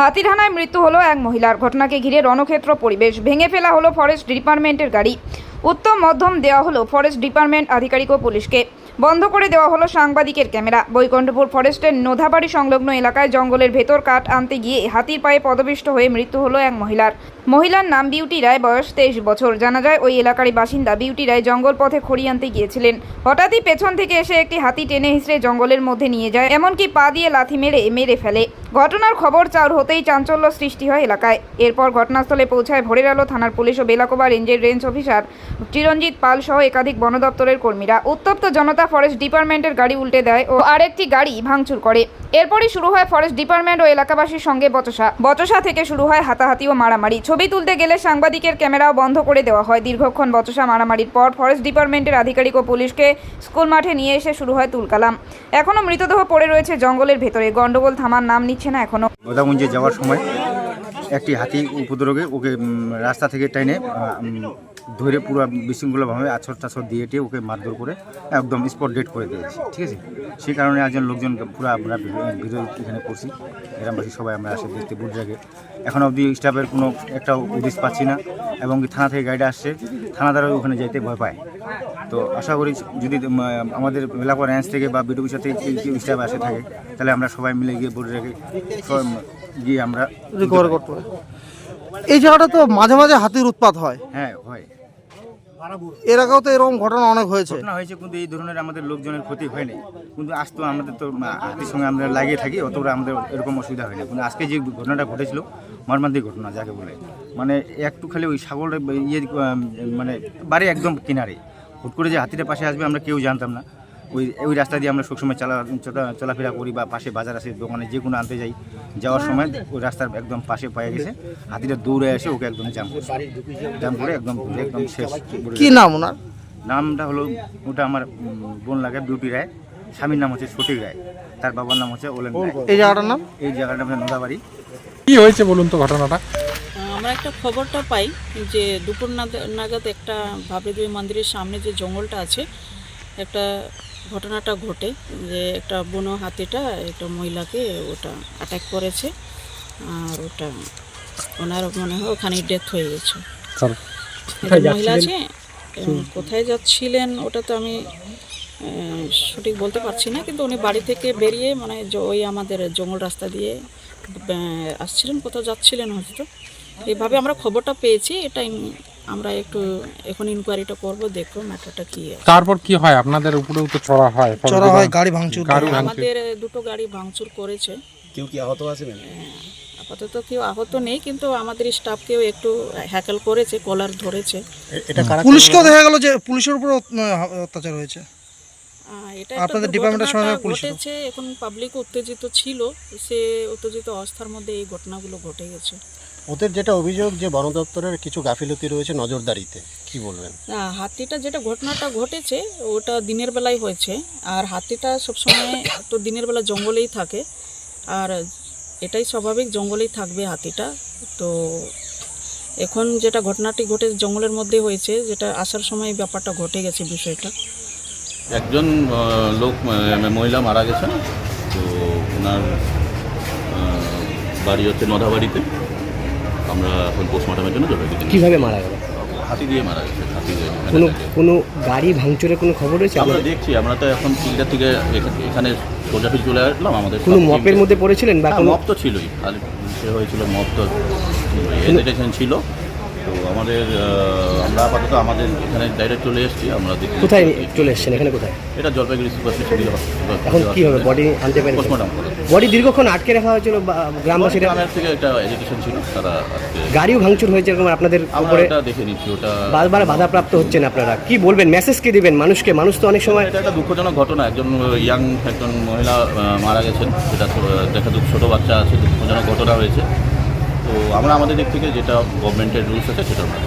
হাতিরহানায় মৃত্যু হলো এক মহিলার। ঘটনাকে ঘিরে রণক্ষেত্র পরিবেশ ভেঙে ফেলা হলো ফরেস্ট ডিপার্টমেন্টের গাড়ি। উত্তম মধ্যম দেওয়া হলো ফরেস্ট ডিপার্টমেন্ট আধিকারিক ও পুলিশকে। বন্ধ করে দেওয়া হলো সাংবাদিকের ক্যামেরা। বৈকুণ্ঠপুর ফরেস্টের নোধাবাড়ি সংলগ্ন এলাকায় জঙ্গলের ভেতর কাঠ আনতে গিয়ে হাতির পায়ে পদপিষ্ট হয়ে মৃত্যু হলো এক মহিলার। মহিলার নাম বিউটি রায়, বয়স তেইশ বছর। জানা যায়, ওই এলাকারই বাসিন্দা বিউটি রায় জঙ্গল পথে খড়ি আনতে গিয়েছিলেন। হঠাৎই পেছন থেকে এসে একটি হাতি টেনে হিসড়ে জঙ্গলের মধ্যে নিয়ে যায়, এমনকি পা দিয়ে লাথি মেরে মেরে ফেলে। ঘটনার খবর চাউর হতেই চাঞ্চল্য সৃষ্টি হয় এলাকায়। এরপর ঘটনাস্থলে পৌঁছায় ভোরের আলো থানার পুলিশ ও বেলাকোবা রেঞ্জের রেঞ্জ অফিসার চিরঞ্জিত পাল সহ একাধিক বন দপ্তরের কর্মীরা। উত্তপ্ত জনতা ফরেস্ট ডিপার্টমেন্টের গাড়ি উল্টে দেয় ও আরেকটি গাড়ি ভাঙচুর করে। এরপরই শুরু হয় ফরেস্ট ডিপার্টমেন্ট ও এলাকাবাসীর সঙ্গে বচসা। বচসা থেকে শুরু হয় হাতাহাতি ও মারামারি। ছবি তুলতে গেলে সাংবাদিকের ক্যামেরাও বন্ধ করে দেওয়া হয়। দীর্ঘক্ষণ বচসা মারামারির পর ফরেস্ট ডিপার্টমেন্টের আধিকারিক ও পুলিশকে স্কুল মাঠে নিয়ে এসে শুরু হয় তুলকালাম। এখনও মৃতদেহ পড়ে রয়েছে জঙ্গলের ভেতরে। গন্ডগোল থামার নাম নিচ্ছে না এখনও। যাওয়ার সময় একটি হাতি উপদ্রবে ওকে রাস্তা থেকে টেনে ধরে পুরো বিশৃঙ্খলাভাবে আছর টাছর দিয়ে টিয়ে ওকে মারধর করে একদম স্পট ডেট করে দিয়েছি ঠিক আছে? সেই কারণে একজন লোকজন পুরো আমরা ভিডিও এখানে করছি গ্রামবাসী সবাই আমরা আসে দেখতে বুট জাগে। এখন অবধি স্টাফের কোনো একটা উদ্দেশ্য পাচ্ছি না এবং থানা থেকে গাড়ি আসছে থানাদারও ওখানে যাইতে ভয় পায়। তো আশা করি যদি আমাদের এলাকা রেঞ্জ থেকে বা বিডিও সাথে কেউ কেউ স্টাফ আসে থাকে তাহলে আমরা সবাই মিলে গিয়ে বুট জাগে গিয়ে আমরা এই জায়গাটা তো মাঝে মাঝে হাতির উৎপাত হয়। হ্যাঁ হয়। এর আগেও তো এরকম ঘটনা অনেক হয়েছে। ঘটনা হয়েছে কিন্তু এই ধরনের আমাদের লোকজনের ক্ষতি হয়নি। কিন্তু আজ তো আমাদের তো হাতির সঙ্গে আমরা লাগিয়ে থাকি অতটা আমাদের এরকম অসুবিধা হয়নি। কিন্তু আজকে যে ঘটনাটা ঘটেছিল মর্মান্তিক ঘটনা যাকে বলে মানে একটু খালি ওই ছাগলের ইয়ে মানে বাড়ি একদম কিনারে। হুট করে যে হাতিটা পাশে আসবে আমরা কেউ জানতাম না। ওই ওই রাস্তা দিয়ে আমরা সবসময় চলা চলা- চলাফেরা করি বা পাশে বাজার আছে দোকানে যে কোনো আনতে যাই। যাওয়ার সময় ওই রাস্তার একদম পাশে পায়ে গেছে। হাতিটা দৌড়ে এসে ওকে একদম জাম করছে জাম করে একদম একদম শেষ। কি নাম ওনার? নামটা হলো ওটা আমার বোন লাগে বিউটি রায়। স্বামীর নাম হচ্ছে সঠিক রায়। তার বাবার নাম হচ্ছে ওলেন এই জায়গাটার নাম? এই জায়গাটা আমাদের নোদাবাড়ি। কি হয়েছে বলুন তো ঘটনাটা? আমরা একটা খবরটা পাই যে দুপুর নাগ- নাগাদ একটা ভাবরেদেবী মন্দিরের সামনে যে জঙ্গলটা আছে একটা ঘটনাটা ঘটে যে একটা বুনো হাতিটা একটা মহিলাকে ওটা অ্যাটাক করেছে আর ওটা ওনার মনে হয় ওখানে ডেথ হয়ে গেছে। মহিলা আছে? কোথায় যাচ্ছিলেন ওটা তো আমি সঠিক বলতে পারছি না কিন্তু উনি বাড়ি থেকে বেরিয়ে মানে ওই আমাদের জঙ্গল রাস্তা দিয়ে আসছিলেন কোথাও যাচ্ছিলেন হয়তো। এইভাবে আমরা খবরটা পেয়েছি এটা আমরা একটু এখন ইনকোয়ারিটা করব দেখব ম্যাটারটা কি আছে। তারপর কি হয়? আপনাদের উপরেও তো চড়া হয়। চড়া হয় গাড়ি ভাঙচুর গাড়ি ভাঙচুর। আমাদের দুটো গাড়ি ভাঙচুর করেছে। কেউ কি আহত আছে হ্যাঁ, আপাতত কেউ আহত নেই কিন্তু আমাদের স্টাফকেও একটু হ্যাকেল করেছে কলার ধরেছে। এটা কারা পুলিশকেও দেখা গেল যে পুলিশের উপর অত্যাচার হয়েছে। আহ, এটা আপনাদের ডিপার্টমেন্টের সঙ্গে ঘটেছে এখন পাবলিক উত্তেজিত ছিল। সে উত্তেজিত অবস্থার মধ্যে এই ঘটনাগুলো ঘটে গেছে। ওদের যেটা অভিযোগ যে বন দপ্তরের কিছু গাফিলতি রয়েছে নজরদারিতে কি বলবেন? না হাতিটা যেটা ঘটনাটা ঘটেছে ওটা দিনের বেলায় হয়েছে। আর হাতিটা সবসময় তো দিনের বেলা জঙ্গলেই থাকে। আর এটাই স্বাভাবিক জঙ্গলেই থাকবে হাতিটা। তো এখন যেটা ঘটনাটি ঘটে জঙ্গলের মধ্যে হয়েছে যেটা আসার সময় ব্যাপারটা ঘটে গেছে বিষয়টা। একজন লোক মহিলা মারা গেছেন। তো ওনার বাড়ি হচ্ছে নদাবাড়িতে আমরা এখন পোস্টমর্টমের জন্য জরুরি কীভাবে মারা গেল? হাতি দিয়ে মারা গেছে হাতি দিয়ে কোনো কোনো গাড়ি ভাঙচুরের কোনো খবর রয়েছে আমরা দেখছি আমরা তো এখন ফিল্ডার থেকে এখানে- সোজাফিল চলে আসলাম আমাদের কোনো মপের মধ্যে পড়েছিলেন বা হ্যাঁ, মপ তো ছিলই সে হয়েছিল মপ তো ছিল তো আমাদের আমরা আপাতত আমাদের এখানে ডাইরেক্ট চলে এসেছি আমরা দেখি কোথায় চলে এসছেন? এখানে কোথায়? এটা জলপাইগুড়ি সুপার স্পেশালিটি এখন কি হবে? বডি আনতে পারেন পোস্টমর্টম বডি দীর্ঘক্ষণ আটকে রাখা হয়েছিল গ্রামবাসীরা? গ্রামের থেকে একটা এডুকেশন ছিল তারা গাড়িও ভাঙচুর হয়েছে এরকম আপনাদের উপরে এটা দেখে নিচ্ছি ওটা বারবার বাধাপ্রাপ্ত হচ্ছেন আপনারা। কি বলবেন? মেসেজ কি দিবেন মানুষকে? মানুষ তো অনেক সময় এটা একটা দুঃখজনক ঘটনা। একজন ইয়াং একজন মহিলা মারা গেছেন। সেটা দেখা দুঃখ ছোটো বাচ্চা আছে দুঃখজনক ঘটনা হয়েছে। তো আমরা আমাদের দিক থেকে যেটা গভর্নমেন্টের রুলস আছে সেটা আমরা